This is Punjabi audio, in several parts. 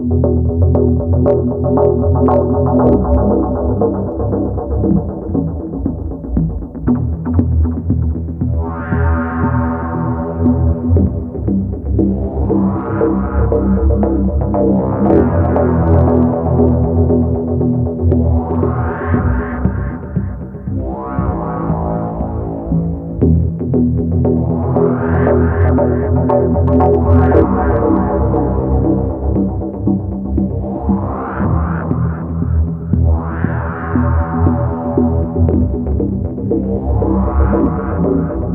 Thank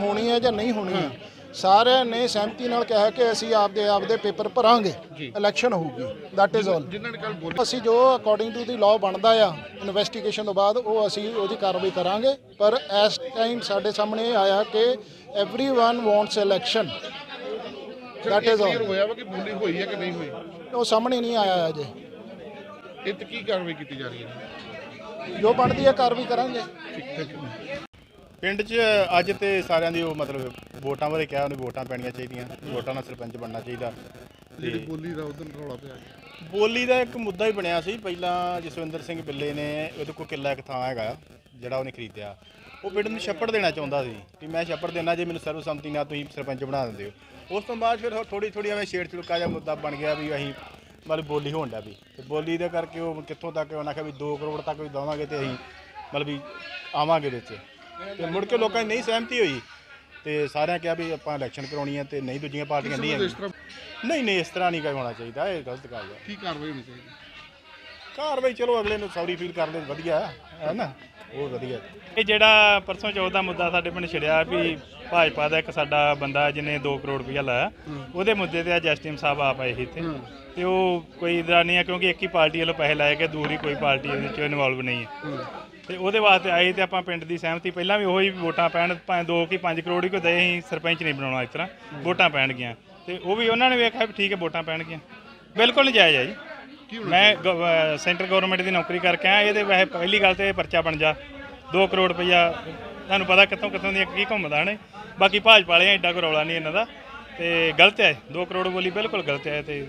ਹੋਣੀ ਹੈ ਜਾਂ ਨਹੀਂ ਹੋਣੀ? ਸਾਰਿਆਂ ਨੇ ਸਹਿਮਤੀ ਨਾਲ ਕਿਹਾ ਕਿ ਅਸੀਂ ਆਪਦੇ ਆਪਦੇ ਪੇਪਰ ਭਰਾਂਗੇ ਇਲੈਕਸ਼ਨ ਹੋਊਗੀ ਦੈਟ ਇਜ਼ ਆਲ ਜਿਨ੍ਹਾਂ ਨੇ ਕੱਲ ਬੋਲਿਆ ਅਸੀਂ ਜੋ ਅਕੋਰਡਿੰਗ ਟੂ ਦੀ ਲਾਅ ਬਣਦਾ ਆ ਇਨਵੈਸਟੀਗੇਸ਼ਨ ਤੋਂ ਬਾਅਦ ਉਹ ਅਸੀਂ ਉਹਦੀ ਕਾਰਵਾਈ ਕਰਾਂਗੇ ਪਰ ਇਸ ਟਾਈਮ ਸਾਡੇ ਸਾਹਮਣੇ ਇਹ ਆਇਆ ਕਿ everyone wants election that is clear all ਹੋਇਆ ਵਾ ਕਿ ਬੋਲੀ ਹੋਈ ਹੈ ਕਿ ਨਹੀਂ ਹੋਈ ਉਹ ਸਾਹਮਣੇ ਨਹੀਂ ਆਇਆ ਅਜੇ ਇਹ ਤੇ ਕੀ ਕਾਰਵਾਈ ਕੀਤੀ ਜਾ ਰਹੀ ਹੈ ਜੋ ਬਣਦੀ ਹੈ ਕਾਰਵਾਈ ਕਰਾਂਗੇ ਪਿੰਡ 'ਚ ਅੱਜ ਤੇ ਸਾਰਿਆਂ ਦੀ ਉਹ ਮਤਲਬ ਵੋਟਾਂ ਬਾਰੇ ਕਿਹਾ ਉਹਨੇ ਵੋਟਾਂ ਪੈਣੀਆਂ ਚਾਹੀਦੀਆਂ ਵੋਟਾਂ ਨਾਲ ਸਰਪੰਚ ਬਣਨਾ ਚਾਹੀਦਾ। ਜਿਹੜੀ ਬੋਲੀ ਦਾ ਉਦੋਂ ਰੌਲਾ ਪਿਆ ਬੋਲੀ ਦਾ ਇੱਕ ਮੁੱਦਾ ਹੀ ਬਣਿਆ ਸੀ ਪਹਿਲਾਂ ਜਸਵਿੰਦਰ ਸਿੰਘ ਬਿੱਲੇ ਨੇ ਉਹਦੇ ਕੋਲ ਕਿੱਲਾ ਇੱਕ ਥਾਂ ਹੈਗਾ ਜਿਹੜਾ ਉਹਨੇ ਖਰੀਦਿਆ। ਉਹ ਪਿੰਡ ਨੂੰ ਛੱਪੜ ਦੇਣਾ ਚਾਹੁੰਦਾ ਸੀ ਕਿ ਮੈਂ ਛੱਪੜ ਦੇਣਾ ਜੇ ਮੈਨੂੰ ਸਰਵਸੰਮਤੀ ਨਾਲ ਤੁਸੀਂ ਸਰਪੰਚ ਬਣਾ ਦਿੰਦੇ ਹੋ। ਉਸ ਤੋਂ ਬਾਅਦ ਫਿਰ ਥੋੜੀ ਥੋੜੀ ਐਵੇਂ ਛੇੜ ਛੜਕਾ ਜਿਹਾ ਮੁੱਦਾ ਬਣ ਗਿਆ ਵੀ ਅਸੀਂ ਮਤਲਬ ਬੋਲੀ ਹੋਣ ਦਾ ਵੀ। ਤੇ ਬੋਲੀ ਦੇ ਕਰਕੇ ਉਹ ਕਿੱਥੋਂ ਤੱਕ ਉਹਨਾਂ ਆਖਿਆ ਵੀ 2 ਕਰੋੜ ਤੱਕ ਵੀ ਦੇਵਾਂਗੇ ਤੇ ਅਸੀਂ ਮਤਲਬ ਵੀ ਆਵਾਂਗੇ ਵਿੱਚ। ਤੇ ਮੁੜ ਕੇ ਲੋਕਾਂ ਦੀ ਨਹੀਂ ਸਹਿਮਤੀ ਹੋਈ ਤੇ ਸਾਰਿਆਂ ਕਿਹਾ ਵੀ ਆਪਾਂ ਇਲੈਕਸ਼ਨ ਕਰਾਉਣੀ ਹੈ ਤੇ ਨਹੀਂ ਦੂਜੀਆਂ ਪਾਰਟੀਆਂ ਤਰ੍ਹਾਂ ਨਹੀਂ ਨਹੀਂ ਇਸ ਤਰ੍ਹਾਂ ਨਹੀਂ ਕੋਈ ਹੋਣਾ ਚਾਹੀਦਾ ਇਹ ਗਲਤ ਗੱਲ ਹੈ ਕੀ ਕਾਰਵਾਈ ਹੋਣੀ ਚਾਹੀਦੀ? ਕਾਰਵਾਈ ਚਲੋ ਅਗਲੇ ਨੂੰ ਸੌਰੀ ਫੀਲ ਕਰ ਲੈ ਵਧੀਆ ਹੈ ਨਾ? ਉਹ ਵਧੀਆ। ਇਹ ਜਿਹੜਾ ਪਰਸੋਂ ਚੌਥ ਦਾ ਮੁੱਦਾ ਸਾਡੇ ਪਿੰਡ ਛਿੜਿਆ ਵੀ ਭਾਜਪਾ ਦਾ ਇੱਕ ਸਾਡਾ ਬੰਦਾ ਜਿਹਨੇ 2 ਕਰੋੜ ਰੁਪਇਆ ਲਾਇਆ ਉਹਦੇ ਮੁੱਦੇ ਤੇ ਅੱਜ ਐਸਟੀਐਮ ਸਾਹਿਬ ਆਪ ਆਏ ਸੀ ਇੱਥੇ। ਤੇ ਉਹ ਕੋਈ ਇਦਾਂ ਨਹੀਂ ਹੈ ਕਿਉਂਕਿ ਇੱਕ ਹੀ ਪਾਰਟੀ ਵੱਲੋਂ ਪੈਸੇ ਲਾਏ ਗਏ ਦੂਰੀ ਕੋਈ ਪਾਰਟੀ ਇਹਦੇ ਵਿੱਚ ਇਨਵੋਲਵ ਨਹੀਂ ਹੈ। ਤੇ ਉਹਦੇ ਵਾਸਤੇ ਆਏ ਤੇ ਆਪਾਂ ਪਿੰਡ ਦੀ ਸਹਿਮਤੀ ਪਹਿਲਾਂ ਵੀ ਉਹੀ ਵੋਟਾਂ ਪੈਣ ਭਾਵੇਂ 2 ਕੀ 5 ਕਰੋੜ ਹੀ ਕੋਈ ਦੇ ਅਸੀਂ ਸਰਪੰਚ ਨਹੀਂ ਬਣਾਉਣਾ ਇਸ ਤਰ੍ਹਾਂ ਵੋਟਾਂ ਪੈਣਗੀਆਂ। ਤੇ ਉਹ ਵੀ ਉਹਨਾਂ ਨੇ ਵੇਖਿਆ ਵੀ ਠੀਕ ਹੈ ਵੋਟਾਂ ਪੈਣਗੀਆਂ। ਬਿਲਕੁਲ ਨਜਾਇਜ਼ ਹੈ ਜੀ। ਮੈਂ ਗਵ- ਅਹ ਸੈਂਟਰ ਗਵਰਨਮੈਂਟ ਦੀ ਨੌਕਰੀ ਕਰਕੇ ਆਇਆ, ਇਹਦੇ ਵੈਸੇ ਪਹਿਲੀ ਗੱਲ ਤੇ ਇਹ ਪਰਚਾ ਬਣ ਜਾ। 2 ਕਰੋੜ ਰੁਪਈਆ, ਤੁਹਾਨੂੰ ਪਤਾ ਕਿੱਥੋਂ ਕਿੱਥੋਂ ਦੀਆਂ ਕੀ ਘੁੰਮਦਾ ਨੇ ਬਾਕੀ ਭਾਜਪਾ ਵਾਲਿਆਂ ਐਡਾ ਕੋਈ ਰੌਲਾ ਨਹੀਂ ਇਹਨਾਂ ਦਾ। ਤੇ ਗਲਤ ਹੈ 2 ਕਰੋੜ ਬੋਲੀ ਬਿਲਕੁਲ ਗਲਤ ਹੈ ਤੇ